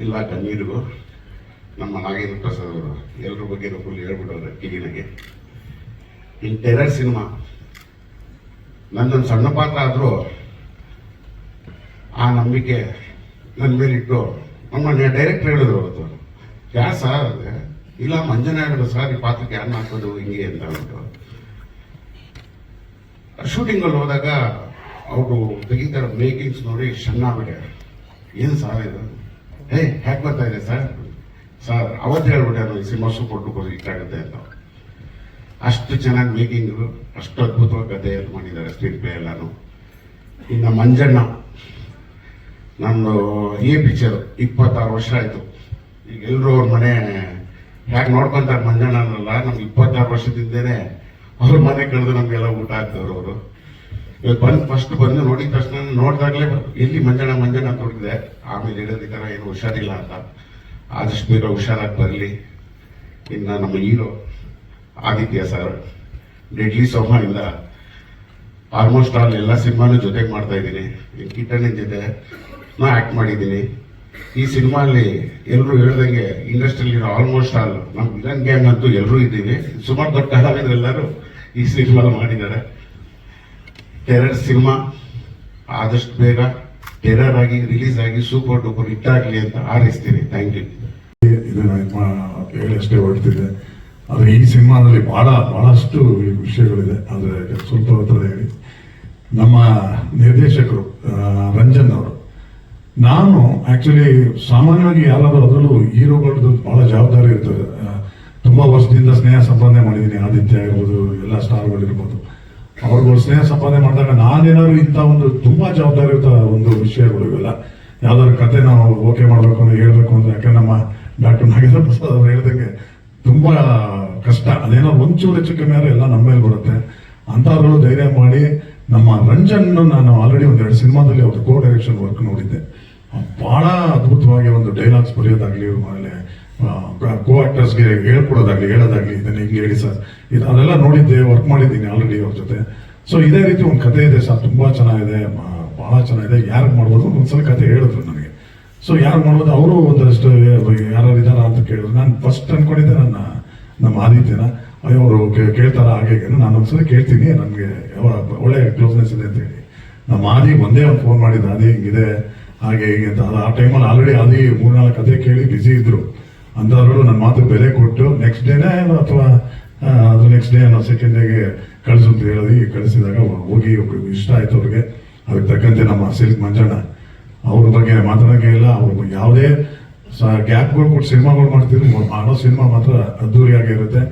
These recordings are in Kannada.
ಇಲ್ಲ ಕಣ್ಣೀರಿಗೂ ನಮ್ಮ ನಾಗೇಂದ್ರ ಪ್ರಸಾದ್ ಅವರು ಎಲ್ಲರ ಬಗ್ಗೆ ಫುಲ್ ಹೇಳ್ಬಿಟ್ಟವ್ರೆ, ಕಿವಿನಾಗೆ. ಇನ್ ಟೆರರ್ ಸಿನಿಮಾ, ನನ್ನೊಂದು ಸಣ್ಣ ಪಾತ್ರ ಆದರೂ, ಆ ನಂಬಿಕೆ ನನ್ನ ಮೇಲಿಟ್ಟು ನಮ್ಮ ಡೈರೆಕ್ಟರ್ ಹೇಳಿದ್ರು ಅವತ್ತು. Yeah sir. ಇಲ್ಲ ಮಂಜನ ಹೇಳಿದ್ರು, ಸರ್, ಈ ಪಾತ್ರಕ್ಕೆ ಯಾರನ್ನ ಹಾಕೋದು ಹಿಂಗೆ ಅಂತ ಅಂದ್ಬಿಟ್ಟು. ಶೂಟಿಂಗಲ್ಲಿ ಹೋದಾಗ, ಅವರು ತೆಗಿತಾರೆ ಮೇಕಿಂಗ್ಸ್ ನೋಡಿ ಚೆನ್ನಾಗಿದೆ ಏನು ಸಾರ ಇದು? ಹೇ ಹ್ಯಾಕ್ ಬರ್ತಾ ಇದೆ ಸರ್? ಸರ್ ಅವತ್ತು ಈ ಸಿನಿಮಾ ಹಿಟ್ ಆಗುತ್ತೆ ಅಂತ. ಅಷ್ಟು ಚೆನ್ನಾಗಿ ಮೇಕಿಂಗ್ ಅಷ್ಟು ಅದ್ಭುತವಾಗಿ ಕಥೆ ಎಲ್ಲ ಮಾಡಿದ್ದಾರೆ ಸ್ಕ್ರೀನ್ ಪ್ಲೇ ಎಲ್ಲಾನು. ಇನ್ನು ಮಂಜಣ್ಣ, ನಂದು ಈ ಪಿಕ್ಚರ್ ಇಪ್ಪತ್ತಾರು ವರ್ಷ ಆಯಿತು. ಈಗ ಎಲ್ಲರೂ ಅವ್ರ ಮನೆ ಹ್ಯಾಕ್ ನೋಡ್ಕೊಂತಾರೆ ಮಂಜಣ್ಣನಲ್ಲ, ನಮ್ಗೆ ಇಪ್ಪತ್ತಾರು ವರ್ಷದಿಂದನೇ ಅವ್ರ ಮನೆ ಕಳೆದು ನಮಗೆಲ್ಲ ಊಟ ಹಾಕ್ತವ್ರು ಅವರು. ಇವತ್ತು ಬಂದು ಫಸ್ಟ್ ಬಂದು ನೋಡಿದ ತಕ್ಷಣ ನೋಡಿದಾಗಲೇ ಎಲ್ಲಿ ಮಂಜಣ್ಣ ಮಂಜಣ್ಣ ತೊಡಗಿದೆ ಆಮೇಲೆ ಥರ ಏನು ಹುಷಾರಿಲ್ಲ ಅಂತ. ಆದಷ್ಟು ಬೇಗ ಹುಷಾರಾಗಿ ಬರಲಿ. ಇನ್ನು ನಮ್ಮ ಹೀರೋ ಆದಿತ್ಯ ಸರ್ ಡೆಡ್ಲಿ ಸೋಮದಿಂದ ಆಲ್ಮೋಸ್ಟ್ ಆಲ್ ಎಲ್ಲ ಸಿನಿಮಾನು ಜೊತೆಗೆ ಮಾಡ್ತಾ ಇದ್ದೀನಿ. ಕಿಟ್ಟಣ್ಣ ಜೊತೆ ನಾ ಆ್ಯಕ್ಟ್ ಮಾಡಿದ್ದೀನಿ. ಈ ಸಿನಿಮಾಲ್ಲಿ ಎಲ್ಲರೂ ಹೇಳ್ದಂಗೆ ಇಂಡಸ್ಟ್ರಿಯಲ್ಲಿರೋ ಆಲ್ಮೋಸ್ಟ್ ಆಲ್ ನಮ್ಮ ವಿಲನ್ ಗ್ಯಾಂಗ್ ಅಂತೂ ಎಲ್ಲರೂ ಇದ್ದೀವಿ. ಸುಮಾರು ದೊಡ್ಡ ಕಲಾವಿದರೆಲ್ಲರೂ ಈ ಸಿನಿಮಾ ಮಾಡಿದ್ದಾರೆ. ಟೆರರ್ ಸಿನಿಮಾ ಆದಷ್ಟು ಬೇಗ ಟೆರರ್ ಆಗಿ ರಿಲೀಸ್ ಆಗಿ ಸೂಪರ್ ಡೂಪರ್ ಹಿಟ್ ಆಗಲಿ ಅಂತ ಹಾರೈಸ್ತೀನಿ ಥ್ಯಾಂಕ್ ಯು ಹೇಳಿ ಅಷ್ಟೇ ಹೊರಡ್ತಿದ್ದೆ ಆದರೆ ಈ ಸಿನಿಮಾದಲ್ಲಿ ಬಹಳ, ಬಹಳಷ್ಟು ವಿಷಯಗಳಿದೆ. ಆದರೆ ಸ್ವಲ್ಪ ಹತ್ರ ಹೇಳಿ. ನಮ್ಮ ನಿರ್ದೇಶಕರು ರಂಜನ್ ಅವರು. ನಾನು ಆಕ್ಚುಲಿ ಸಾಮಾನ್ಯವಾಗಿ ಯಾರಾದರೂ ಅದರಲ್ಲೂ ಹೀರೋಗಳದ್ದು ಬಹಳ ಜವಾಬ್ದಾರಿ ಇರ್ತದೆ. ತುಂಬ ವರ್ಷದಿಂದ ಸ್ನೇಹ ಸಂಪಾದನೆ ಮಾಡಿದ್ದೀನಿ. ಆದಿತ್ಯ ಇರ್ಬೋದು ಎಲ್ಲ ಸ್ಟಾರ್ಗಳು ಅವ್ರುಗಳು ಸ್ನೇಹ ಸಂಪಾದನೆ ಮಾಡಿದಾಗ ನಾನೇನಾದ್ರು ಇಂಥ ಒಂದು ತುಂಬಾ ಜವಾಬ್ದಾರಿಯುತ ಒಂದು ವಿಷಯಗಳು ಇವೆಲ್ಲ ಯಾವ್ದಾದ್ರು ಕತೆ ನಾವು ಓಕೆ ಮಾಡಬೇಕು ಅಂದ್ರೆ ಹೇಳ್ಬೇಕು ಅಂದ್ರೆ ಯಾಕೆ ನಮ್ಮ ಡಾಕ್ಟರ್ ನಾಗೇಂದ್ರ ಪ್ರಸಾದ್ ಅವ್ರು ಹೇಳ್ದಂಗೆ ತುಂಬಾ ಕಷ್ಟ. ಅದೇನೋ ಒಂಚೂರು ಹೆಚ್ಚು ಕಮ್ಮಿ ಎಲ್ಲ ನಮ್ಮ ಮೇಲೆ ಬರುತ್ತೆ. ಅಂಥವ್ರುಗಳು ಧೈರ್ಯ ಮಾಡಿ ನಮ್ಮ ರಂಜನ್ ನಾನು ಆಲ್ರೆಡಿ ಒಂದ್ ಎರಡು ಸಿನಿಮಾದಲ್ಲಿ ಅವ್ರ ಕೋ ಡೈರೆಕ್ಷನ್ ವರ್ಕ್ ನೋಡಿದ್ದೆ. ಬಹಳ ಅದ್ಭುತವಾಗಿ ಒಂದು ಡೈಲಾಗ್ಸ್ ಬರೆಯೋದಾಗ್ಲಿ, ಆಮೇಲೆ ಕೋ ಆಕ್ಟರ್ಸ್ಗೆ ಹೇಳ್ಕೊಡೋದಾಗ್ಲಿ, ಹೇಳೋದಾಗಲಿ, ಇದನ್ನ ಹಿಂಗೆ ಹೇಳಿ ಸರ್. ಇದು ಅದೆಲ್ಲ ನೋಡಿದ್ದೆ ವರ್ಕ್ ಮಾಡಿದ್ದೀನಿ ಆಲ್ರೆಡಿ ಅವ್ರ ಜೊತೆ. ಸೊ ಇದೇ ರೀತಿ ಒಂದು ಕತೆ ಇದೆ ಸರ್. ತುಂಬಾ ಚೆನ್ನಾಗಿದೆ ಭಾಳ ಚೆನ್ನಾಗಿದೆ. ಯಾರು ಮಾಡ್ಬೋದು? ಒಂದ್ಸಲ ಕತೆ ಹೇಳಿದ್ರು ನನಗೆ. ಸೊ ಯಾರು ಮಾಡ್ಬೋದು? ಅವರು ಒಂದಷ್ಟು ಯಾರು ಇದಾರ ಅಂತ ಕೇಳಿದ್ರು. ನಾನು ಫಸ್ಟ್ ಅನ್ಕೊಂಡಿದ್ದೆ ನನ್ನ, ನಮ್ಮ ಆದಿತ್ಯನ. ಅಯ್ಯೋ, ಅವರು ಕೇಳ್ತಾರ ಹಾಗೆ. ನಾನು ಒಂದ್ಸಲ ಕೇಳ್ತೀನಿ. ನನಗೆ, ಒಳ್ಳೆ ಕ್ಲೋಸ್ನೆಸ್ ಇದೆ ಅಂತ ಹೇಳಿ. ನಮ್ಮ ಆದಿ ಒಂದೇ ಒಂದು ಫೋನ್ ಮಾಡಿದ್ದು ಆದಿ ಹಿಂಗಿದೆ. ಹಾಗೆ ಹೀಗೆ ಅಂತ. ಆ ಟೈಮಲ್ಲಿ ಆಲ್ರೆಡಿ ಅಲ್ಲಿ ಮೂರ್ನಾಲ್ಕು ಕತೆ ಕೇಳಿ ಬಿಸಿ ಇದ್ರು. ಅಂಥವ್ರು ನನ್ನ ಮಾತು ಬೆಲೆ ಕೊಟ್ಟು ನೆಕ್ಸ್ಟ್ ಡೇನೇ ಅಥವಾ ಅದು ನೆಕ್ಸ್ಟ್ ಡೇ ಅನ್ನೋ ಸೆಕೆಂಡ್ ಡೇಗೆ ಕಳಿಸು ಅಂತ ಹೇಳಿ ಕಳಿಸಿದಾಗ ಹೋಗಿ ಇಷ್ಟ ಆಯ್ತು ಅವ್ರಿಗೆ. ಅದಕ್ಕೆ ತಕ್ಕಂತೆ ನಮ್ಮ ಸಿಲ್ಕ್ ಮಂಜಣ್ಣ ಅವ್ರ ಬಗ್ಗೆ ಮಾತಾಡೋಕೆ ಇಲ್ಲ. ಅವ್ರ ಯಾವುದೇ ಗ್ಯಾಪ್ಗಳು ಕೊಟ್ಟು ಸಿನಿಮಾಗಳು ಮಾಡ್ತಿದ್ರು. ಮಾಡೋ ಸಿನಿಮಾ ಮಾತ್ರ ಅದ್ದೂರಿಯಾಗಿರುತ್ತೆ.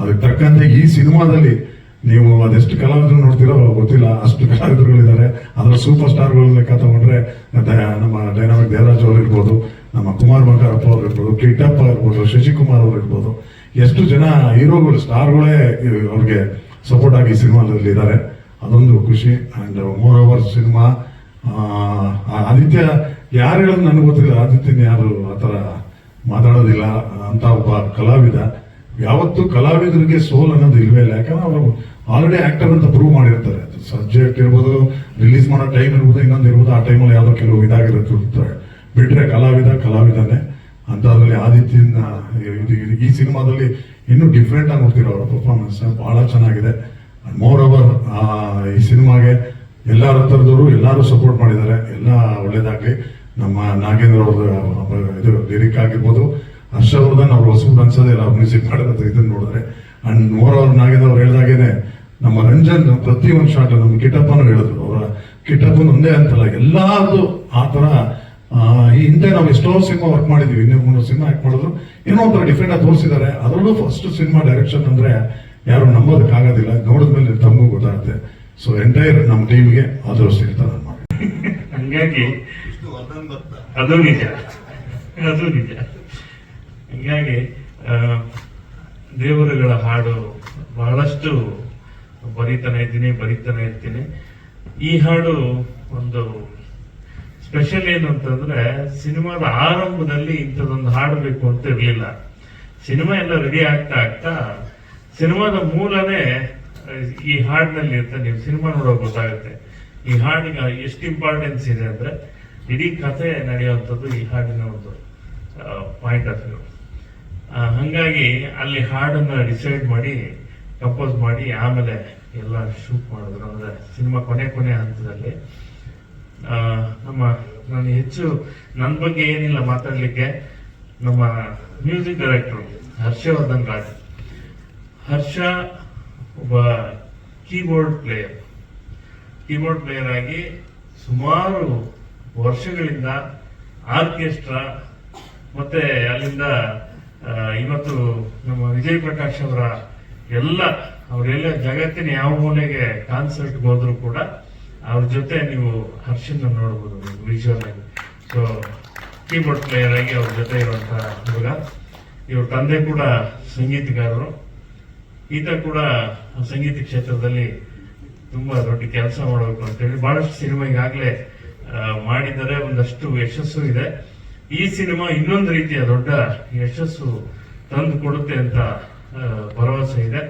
ಅದಕ್ಕೆ ತಕ್ಕಂತೆ ಈ ಸಿನಿಮಾದಲ್ಲಿ ನೀವು ಅದೆಷ್ಟು ಕಲಾವಿದರು ನೋಡ್ತೀರೋ ಗೊತ್ತಿಲ್ಲ, ಅಷ್ಟು ಕಲಾವಿದರುಗಳಿದ್ದಾರೆ. ಅದರ ಸೂಪರ್ ಸ್ಟಾರ್ಗಳು ಲೆಕ್ಕ ತಗೊಂಡ್ರೆ ನಮ್ಮ ಡೈನಾಮಿಕ್ ದೇವರಾಜ್ ಅವರು ಇರ್ಬೋದು, ನಮ್ಮ ಕುಮಾರ್ ಬಂಗಾರಪ್ಪ ಅವ್ರು ಇರ್ಬೋದು ಕಿಟ್ಟಪ್ಪ ಇರ್ಬೋದು, ಶಶಿಕುಮಾರ್ ಅವರು ಇರ್ಬೋದು. ಎಷ್ಟು ಜನ ಹೀರೋಗಳು ಸ್ಟಾರ್ಗಳೇ ಅವ್ರಿಗೆ ಸಪೋರ್ಟ್ ಆಗಿ ಸಿನಿಮಾದಲ್ಲಿ ಇದ್ದಾರೆ. ಅದೊಂದು ಖುಷಿ and moreover cinema Aditya, ಯಾರು ಹೇಳೋದು ನನಗೆ ಗೊತ್ತಿಲ್ಲ. ಆದಿತ್ಯನ ಯಾರು ಆತರ ಮಾತಾಡೋದಿಲ್ಲ. ಅಂತ ಒಬ್ಬ ಕಲಾವಿದ. ಯಾವತ್ತು ಕಲಾವಿದರಿಗೆ ಸೋಲ್ ಅನ್ನೋದು ಇಲ್ವೇ ಇಲ್ಲ. ಯಾಕಂದ್ರೆ ಅವರು ಆಲ್ರೆಡಿ ಆಕ್ಟರ್ ಅಂತ ಪ್ರೂವ್ ಮಾಡಿರ್ತಾರೆ. ಸಬ್ಜೆಕ್ಟ್ ಇರ್ಬೋದು ರಿಲೀಸ್ ಮಾಡೋ ಟೈಮ್ ಇರ್ಬೋದು, ಇನ್ನೊಂದು ಇರ್ಬೋದು, ಆ ಟೈಮಲ್ಲಿ ಯಾವುದೋ ಕೆಲವು ಇದಾಗಿರುತ್ತೆ ಬಿಟ್ರೆ ಕಲಾವಿದ ಕಲಾವಿದನೇ. ಅಂಥದ್ರಲ್ಲಿ ಆದಿತ್ಯನ, ಇದು- ಇದು- ಈ ಸಿನಿಮಾದಲ್ಲಿ ಇನ್ನೂ ಡಿಫ್ರೆಂಟ್ ಆಗಿ ನೋಡ್ತಿರೋ ಅವರ ಪರ್ಫಾರ್ಮೆನ್ಸ್ ಬಹಳ ಚೆನ್ನಾಗಿದೆ. ಮೋರ್ ಓವರ್ ಈ ಸಿನಿಮಾಗೆ ಎಲ್ಲರ ಥರದವರು ಎಲ್ಲರೂ ಸಪೋರ್ಟ್ ಮಾಡಿದ್ದಾರೆ. ಎಲ್ಲ ಒಳ್ಳೇದಾಗಲಿ. ನಮ್ಮ ನಾಗೇಂದ್ರ ಅವ್ರ ಇದು ಲಿರಿಕ್ ಆಗಿರ್ಬೋದು ಹರ್ಷವರ್ಧನ್ ಅವ್ರು ಹೊಸಬ್ರು ಅನ್ಸೋದೇ ಇಲ್ಲ ಮ್ಯೂಸಿಕ್ ಮಾಡೋದು ಇದನ್ನ ನೋಡಿದ್ರೆ. ಅಂಡ್ ಮೋರ್ ಅವ್ರು ಹೇಳ್ದಾಗೇನೆ, ನಮ್ಮ ರಂಜನ್ ಪ್ರತಿ ಒಂದು ಶಾಟ್ ನಮ್ಮ ಕಿಟಪ್ಪನ ಹೇಳಿದ್ರು. ಅವರ ಕಿಟ್ಟಪ್ಪನ ಒಂದೇ ಅಂತಲ್ಲ, ಎಲ್ಲಾರ್ದು ಆ ಥರ ಈ ಹಿಂದೆ ನಾವು ಎಷ್ಟೋ ಸಿನಿಮಾ ವರ್ಕ್ ಮಾಡಿದ್ವಿ. ಇನ್ನೂ ಮೂರು ಸಿನಿಮಾ ಆಕ್ಟ್ ಮಾಡಿದ್ರು. ಏನೋ ಒಂಥರ ಡಿಫ್ರೆಂಟ್ ಆಗಿ ತೋರಿಸಿದ್ದಾರೆ. ಅದರಲ್ಲೂ ಫಸ್ಟ್ ಸಿನಿಮಾ ಡೈರೆಕ್ಷನ್ ಅಂದ್ರೆ ಯಾರು ನಂಬೋದಕ್ಕಾಗೋದಿಲ್ಲ ನೋಡಿದ್ಮೇಲೆ ತಮಗೂ ಗೊತ್ತಾಗುತ್ತೆ. ಸೊ ಎಂಟೈರ್ ನಮ್ಮ ಟೀಮ್ಗೆ ಆದರೂ ಸಿಗ್ತದೆ ಹಂಗಾಗಿ, ಅದು ನಿಜ. ಅದು ನಿಜ. ಹಂಗಾಗಿ ದೇವರುಗಳ ಹಾಡು ಬಹಳಷ್ಟು ಬರಿತಾನೆ ಇದ್ದೀನಿ, ಬರಿತಾನೆ ಇರ್ತೀನಿ. ಈ ಹಾಡು ಒಂದು ಸ್ಪೆಷಲ್ ಏನು ಅಂತಂದ್ರೆ, ಸಿನಿಮಾದ ಆರಂಭದಲ್ಲಿ ಇಂಥದ್ದೊಂದು ಹಾಡು ಬೇಕು ಅಂತ ಇರಲಿಲ್ಲ. ಸಿನಿಮಾ ಎಲ್ಲ ರೆಡಿ ಆಗ್ತಾ ಆಗ್ತಾ, ಸಿನಿಮಾದ ಮೂಲನೇ ಈ ಹಾಡಿನಲ್ಲಿ ಇರುತ್ತೆ ನೀವು ಸಿನಿಮಾ ನೋಡೋಕೆ ಗೊತ್ತಾಗುತ್ತೆ. ಈ ಹಾಡಿಗೆ ಎಷ್ಟು ಇಂಪಾರ್ಟೆನ್ಸ್ ಇದೆ ಅಂದ್ರೆ, ಇಡೀ ಕಥೆ ನಡೆಯುವಂಥದ್ದು ಈ ಹಾಡಿನ ಒಂದು ಪಾಯಿಂಟ್ ಆಫ್ ವ್ಯೂ ಹಾಗಾಗಿ ಅಲ್ಲಿ ಹಾಡನ್ನು ಡಿಸೈಡ್ ಮಾಡಿ ಕಂಪೋಸ್ ಮಾಡಿ, ಆಮೇಲೆ ಎಲ್ಲ ಶೂಟ್ ಮಾಡಿದ್ರು. ಅಂದರೆ ಸಿನಿಮಾ ಕೊನೆ ಕೊನೆ ಹಂತದಲ್ಲಿ. ನಮ್ಮ, ನಾನು ಹೆಚ್ಚು ನನ್ನ ಬಗ್ಗೆ ಏನಿಲ್ಲ ಮಾತಾಡಲಿಕ್ಕೆ. ನಮ್ಮ ಮ್ಯೂಸಿಕ್ ಡೈರೆಕ್ಟರ್ ಹರ್ಷವರ್ಧನ್ ರಾಜ್. ಹರ್ಷ ಒಬ್ಬ ಕೀಬೋರ್ಡ್ ಪ್ಲೇಯರ್ ಕೀಬೋರ್ಡ್ ಪ್ಲೇಯರ್ ಆಗಿ ಸುಮಾರು ವರ್ಷಗಳಿಂದ ಆರ್ಕೆಸ್ಟ್ರಾ ಮತ್ತೆ ಅಲ್ಲಿಂದ ಇವತ್ತು ನಮ್ಮ ವಿಜಯ್ ಪ್ರಕಾಶ್ ಅವರ ಎಲ್ಲ, ಅವರೆಲ್ಲ ಜಗತ್ತಿನ ಯಾವ ಮೂಲೆಗೆ ಕಾನ್ಸರ್ಟ್ ಹೋದ್ರು ಕೂಡ ಅವ್ರ ಜೊತೆ ನೀವು ಹರ್ಷನ್ನ ನೋಡ್ಬೋದು ವಿಜುವಲ್ ಆಗಿ ಸೊ ಕೀಬೋರ್ಡ್ ಪ್ಲೇಯರ್ ಆಗಿ ಅವ್ರ ಜೊತೆ ಇರುವಂತಹ ಹುಡುಗ. ಇವ್ರ ತಂದೆ ಕೂಡ ಸಂಗೀತಗಾರರು. ಈತ ಕೂಡ ಸಂಗೀತ ಕ್ಷೇತ್ರದಲ್ಲಿ ತುಂಬಾ ದೊಡ್ಡ ಕೆಲಸ ಮಾಡಬೇಕು ಅಂತೇಳಿ ಬಹಳಷ್ಟು ಸಿನಿಮಾ ಈಗಾಗಲೇ ಮಾಡಿದ್ದಾರೆ. ಒಂದಷ್ಟು ಯಶಸ್ಸು ಇದೆ. ಈ ಸಿನಿಮಾ ಇನ್ನೊಂದು ರೀತಿಯ ದೊಡ್ಡ ಯಶಸ್ಸು ತಂದು ಕೊಡುತ್ತೆ ಅಂತ ಭರವಸೆ ಇದೆ.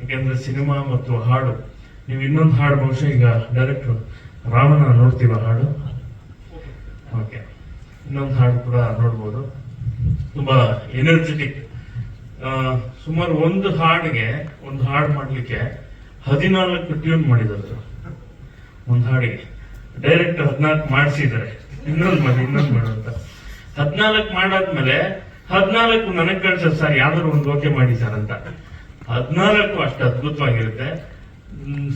ಯಾಕೆಂದ್ರೆ ಸಿನಿಮಾ ಮತ್ತು ಹಾಡು, ನೀವು ಇನ್ನೊಂದು ಹಾಡು ಬಹುಶಃ ಈಗ ಡೈರೆಕ್ಟರ್ ರಾಮನ ನೋಡ್ತೀವ ಹಾಡು? ಓಕೆ. ಇನ್ನೊಂದು ಹಾಡು ಕೂಡ ನೋಡ್ಬೋದು. ತುಂಬಾ ಎನರ್ಜೆಟಿಕ್ ಸುಮಾರು ಒಂದು ಹಾಡಿಗೆ, ಒಂದು ಹಾಡು ಮಾಡಲಿಕ್ಕೆ ಹದಿನಾಲ್ಕು ಟ್ಯೂನ್ ಮಾಡಿದ್ರು ಒಂದು ಹಾಡಿಗೆ. ಡೈರೆಕ್ಟ್ ಹದಿನಾಲ್ಕು ಮಾಡಿಸಿದ್ದಾರೆ. ಇನ್ನೊಂದು ಮಾಡಿ, ಇನ್ನೊಂದು ಮಾಡು ಅಂತ. ಹದಿನಾಲ್ಕು ಮಾಡಾದ್ಮೇಲೆ ಹದಿನಾಲ್ಕು ನನಗ್ ಕಳ್ಸದ್ ಸರ್ ಯಾವ್ದಾದ್ರು ಒಂದು ಓಕೆ ಮಾಡಿ ಸರ್ ಅಂತ. ಹದಿನಾಲ್ಕು ಅಷ್ಟು ಅದ್ಭುತವಾಗಿರುತ್ತೆ.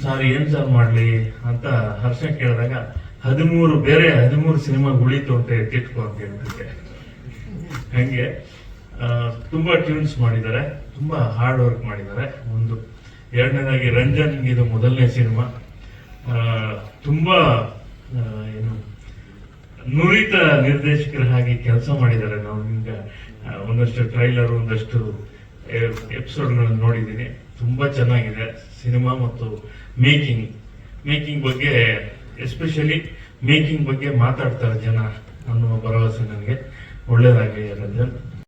ಸರ್ ಏನ್ ಸರ್ ಮಾಡ್ಲಿ ಅಂತ ಹರ್ಷ ಕೇಳಿದಾಗ, ಹದಿಮೂರು, ಬೇರೆ ಹದಿಮೂರು ಸಿನಿಮಾ ಉಳಿತು ಅಂತ ಎತ್ತಿಟ್ಕೊ ಅಂತ ಹೇಳ್ಬಿಟ್ಟೆ. ಹಂಗೆ ತುಂಬಾ ಟ್ಯೂನ್ಸ್ ಮಾಡಿದ್ದಾರೆ, ತುಂಬಾ ಹಾರ್ಡ್ ವರ್ಕ್ ಮಾಡಿದ್ದಾರೆ. ಒಂದು, ಎರಡನೇದಾಗಿ ರಂಜನ್ ಇದು ಮೊದಲನೇ ಸಿನಿಮಾ ತುಂಬಾ ಏನು ನುರಿತ ನಿರ್ದೇಶಕರ ಹಾಗೆ ಕೆಲಸ ಮಾಡಿದ್ದಾರೆ. ನಾವು ಈಗ ಒಂದಷ್ಟು ಟ್ರೈಲರ್ ಒಂದಷ್ಟು ಎಪಿಸೋಡ್ಗಳನ್ನು ನೋಡಿದ್ದೀನಿ. ತುಂಬಾ ಚೆನ್ನಾಗಿದೆ ಸಿನಿಮಾ ಮತ್ತು ಮೇಕಿಂಗ್. ಮೇಕಿಂಗ್ ಬಗ್ಗೆ ಎಸ್ಪೆಷಲಿ ಮೇಕಿಂಗ್ ಬಗ್ಗೆ ಮಾತಾಡ್ತಾರೆ ಜನ ಅನ್ನುವ ಭರವಸೆ ನನಗೆ. ಒಳ್ಳೆಯದಾಗಿ ರಂಜನ್